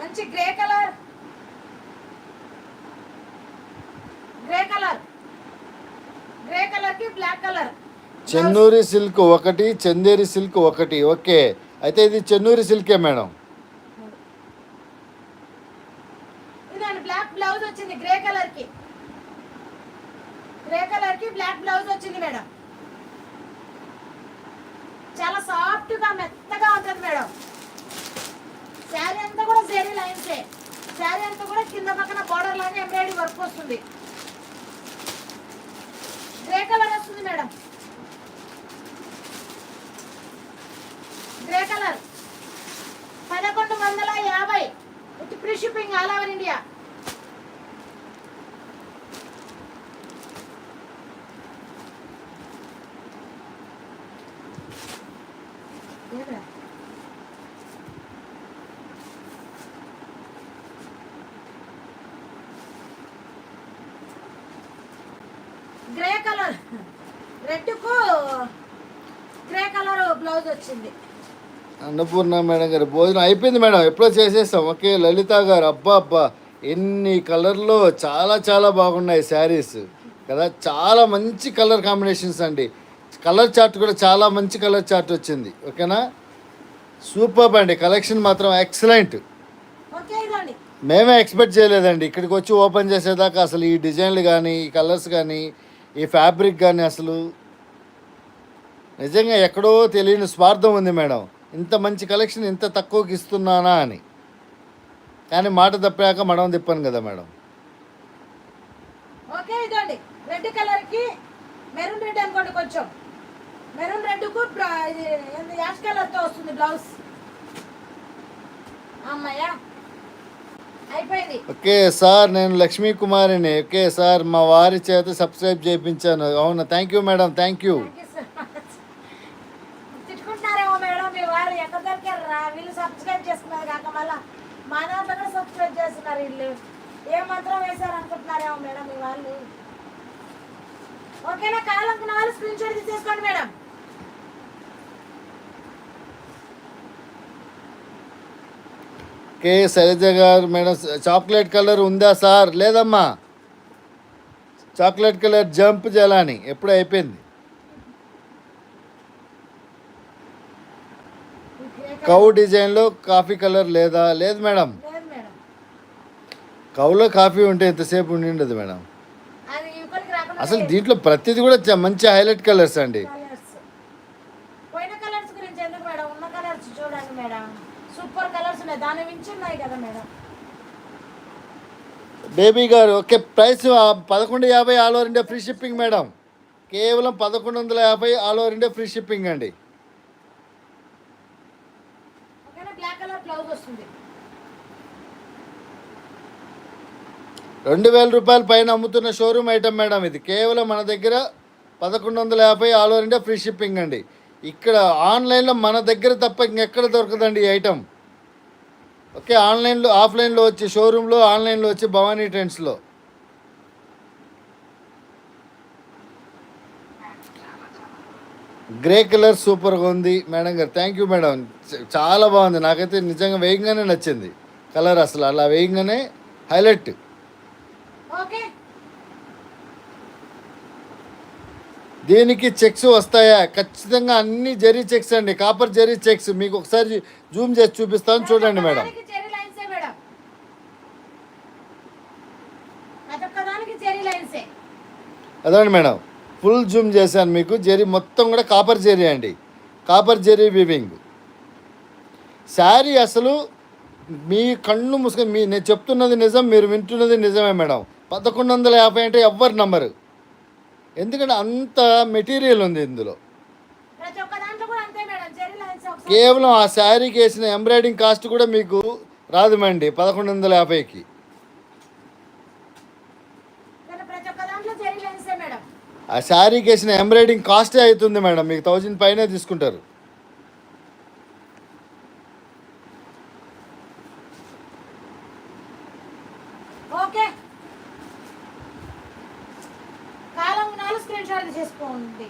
మంచి grey colour grey colour grey కలర్కి black colour Chennuri silk ఒకటి చందేరి సిల్క్ ఒకటి. ఓకే. అయితే ఇది చెన్నూరి సిల్కే మేడం? ఇదండి బ్లాక్ బ్లౌజ్ వచ్చింది గ్రే కలర్కి. గ్రే కలర్కి బ్లాక్ బ్లౌజ్ వచ్చింది మేడం. చాలా సాఫ్ట్గా మెత్తగా ఉంటుంది మేడం శారీ అంతా కూడా జెరీ లైన్సే శారీ అంతా కూడా కింద పక్కన బార్డర్ లాగా ఎంబ్రాయిడరీ వర్క్ వస్తుంది. గ్రే కలర్ వస్తుంది మేడం. గ్రే కలర్ పదకొండు వందల యాభై. With free shipping all over India grey colour రెడ్కు grey colour blouse వచ్చింది. అన్నపూర్ణ మేడం గారు భోజనం అయిపోయింది మేడం. ఎప్పుడో చేసేస్తాం ఓకే లలిత గారు అబ్బా అబ్బా. ఎన్ని కలర్లో చాలా చాలా బాగున్నాయి శారీస్. కదా చాలా మంచి కలర్ కాంబినేషన్స్ అండి. కలర్ చార్ట్ కూడా చాలా మంచి కలర్ చార్ట్ వచ్చింది. ఓకేనా? సూపర్ అండి. కలెక్షన్ మాత్రం ఎక్సలెంట్. మేమే ఎక్స్పెక్ట్ చేయలేదండి. ఇక్కడికి వచ్చి ఓపెన్ చేసేదాకా అసలు ఈ డిజైన్లు కానీ ఈ కలర్స్ కానీ ఈ ఫ్యాబ్రిక్ కానీ అసలు నిజంగా ఎక్కడో తెలియని స్వార్థం ఉంది మేడం. ఇంత మంచి కలెక్షన్ ఇంత తక్కువకి ఇస్తున్నానా అని. కానీ మాట తప్పాక మడం తిప్పాను కదా మేడం. ఓకే ఇదండి రెడ్ కలర్కి మెరూన్ రెడ్ అనుకోండి కొంచెం. మెరూన్ రెడ్కు యాష్ కలర్తో వస్తుంది బ్లౌజ్. అమ్మయ్యా ఓకే సార్ నేను లక్ష్మీ కుమారిని. ఓకే సార్ మా వారి చేత సబ్స్క్రైబ్ చేయించాను. అవునా thank you madam thank you. Thank you so much. తిట్టుకుంటున్నారేమో మేడం మీ వారు ఎక్కడ దొరికారు రా వీళ్ళు సబ్స్క్రైబ్ చేసుకున్నారు కాక మళ్ళా మా దాంట్లో కూడా సబ్స్క్రైబ్ చేస్తున్నారు వీళ్ళు ఏ మాత్రం వేశారు అనుకుంటున్నారేమో మేడం మీ వాళ్ళు ఓకేనా కావాలనుకున్న వాళ్ళు స్క్రీన్ షాట్ తీసేసుకోండి మేడం కే శైలజ గారు మేడం చాక్లెట్ కలర్ ఉందా సార్? లేదమ్మా. చాక్లెట్ కలర్ జంప్ జలాని. ఎప్పుడు అయిపోయింది? కౌ డిజైన్లో కాఫీ కలర్ లేదా? లేదు మేడం. కౌలో కాఫీ ఉంటే ఎంతసేపు ఉండి ఉండదు మేడం. అసలు దీంట్లో ప్రతిది కూడా మంచి హైలైట్ కలర్స్ అండి. సూపర్ కలర్స్ ఉన్నాయి. దాని మించి ఉన్నాయి కదా మేడం? బేబీ గారు ఓకే ప్రైస్ పదకొండు యాభై all over India free shipping madam. కేవలం పదకొండు వందల యాభై all over India free shipping అండి. రెండు వేల రూపాయల పైన అమ్ముతున్న షోరూమ్ ఐటమ్ మేడం ఇది. కేవలం మన దగ్గర పదకొండు వందల యాభై all over India free shipping అండి. ఇక్కడ ఆన్లైన్లో మన దగ్గర తప్ప ఇంకెక్కడ దొరకదండి ఈ ఐటెం? ఓకే ఆన్లైన్లో ఆఫ్లైన్లో వచ్చి షోరూంలో ఆన్లైన్లో వచ్చి భవానీ ట్రెండ్స్లో. గ్రే కలర్ సూపర్గా ఉంది మేడం గారు. Thank you madam. చాలా బాగుంది. నాకైతే నిజంగా వేయంగానే నచ్చింది కలర్ అసలు. అలా వేయంగానే హైలైట్. ఓకే. దీనికి చెక్స్ వస్తాయా? ఖచ్చితంగా అన్ని జరీ చెక్స్ అండి. Copper zari checks. మీకు ఒకసారి జూమ్ చేసి చూపిస్తాను. చూడండి మేడం. అదండి మేడం. ఫుల్ జూమ్ చేశాను మీకు. జరీ మొత్తం కూడా కాపర్ జరీ అండి. Copper zari weaving. శారీ అసలు మీ కళ్ళు మూసుకొని మీ నేను చెప్తున్నది నిజం మీరు వింటున్నది నిజమే మేడం. పదకొండు వందల యాభై అంటే ఎవ్వరు నంబరు. ఎందుకంటే అంత మెటీరియల్ ఉంది ఇందులో. మేడం. కేవలం ఆ శారీకి వేసిన ఎంబ్రాయిడింగ్ కాస్ట్ కూడా మీకు రాదుమండి పదకొండు వందల యాభైకి. మేడం. ఆ శారీకి వేసిన ఎంబ్రాయిడింగ్ కాస్టే అవుతుంది మేడం మీకు థౌజండ్ పైనే తీసుకుంటారు ఓకే కాలం నాలుగు స్క్రీన్ షాట్ చేసుకోండి